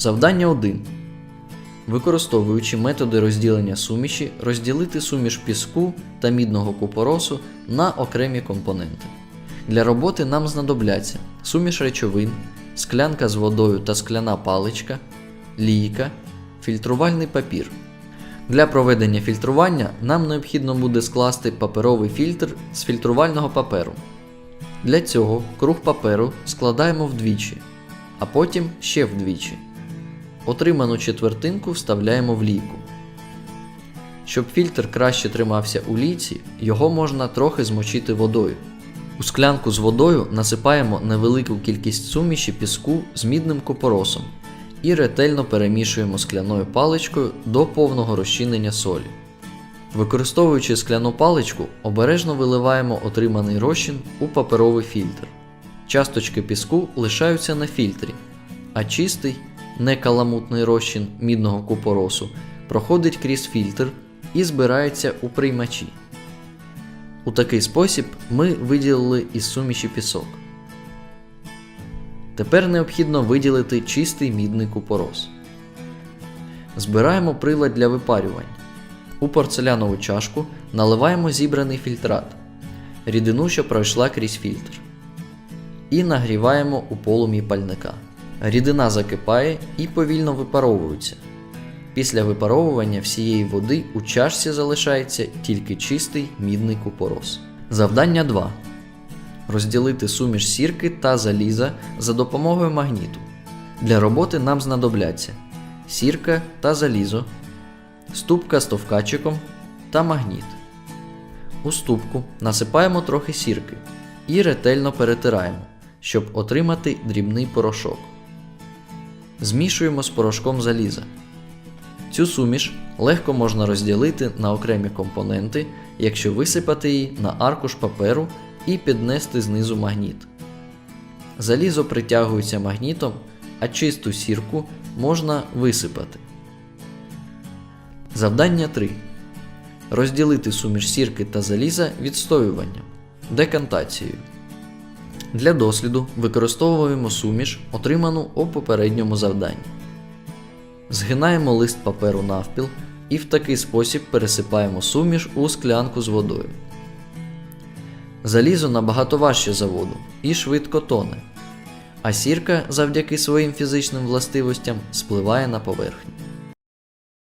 Завдання 1. Використовуючи методи розділення суміші, розділити суміш піску та мідного купоросу на окремі компоненти. Для роботи нам знадобляться суміш речовин, склянка з водою та скляна паличка, лійка, фільтрувальний папір. Для проведення фільтрування нам необхідно буде скласти паперовий фільтр з фільтрувального паперу. Для цього круг паперу складаємо вдвічі, а потім ще вдвічі. Отриману четвертинку вставляємо в лійку. Щоб фільтр краще тримався у лійці, його можна трохи змочити водою. У склянку з водою насипаємо невелику кількість суміші піску з мідним купоросом і ретельно перемішуємо скляною паличкою до повного розчинення солі. Використовуючи скляну паличку, обережно виливаємо отриманий розчин у паперовий фільтр. Часточки піску лишаються на фільтрі, а чистий, некаламутний розчин мідного купоросу проходить крізь фільтр і збирається у приймачі. У такий спосіб ми виділили із суміші пісок. Тепер необхідно виділити чистий мідний купорос. Збираємо прилад для випарювання. У порцелянову чашку наливаємо зібраний фільтрат, рідину, що пройшла крізь фільтр. І нагріваємо у полум'ї пальника. Рідина закипає і повільно випаровується. Після випаровування всієї води у чашці залишається тільки чистий мідний купорос. Завдання 2. Розділити суміш сірки та заліза за допомогою магніту. Для роботи нам знадобляться сірка та залізо, ступка з товкачиком та магніт. У ступку насипаємо трохи сірки і ретельно перетираємо, щоб отримати дрібний порошок. Змішуємо з порошком заліза. Цю суміш легко можна розділити на окремі компоненти, якщо висипати її на аркуш паперу і піднести знизу магніт. Залізо притягується магнітом, а чисту сірку можна висипати. Завдання 3. Розділити суміш сірки та заліза відстоюванням, декантацією. Для досліду використовуємо суміш, отриману у попередньому завданні. Згинаємо лист паперу навпіл і в такий спосіб пересипаємо суміш у склянку з водою. Залізо набагато важче за воду і швидко тоне, а сірка завдяки своїм фізичним властивостям спливає на поверхню.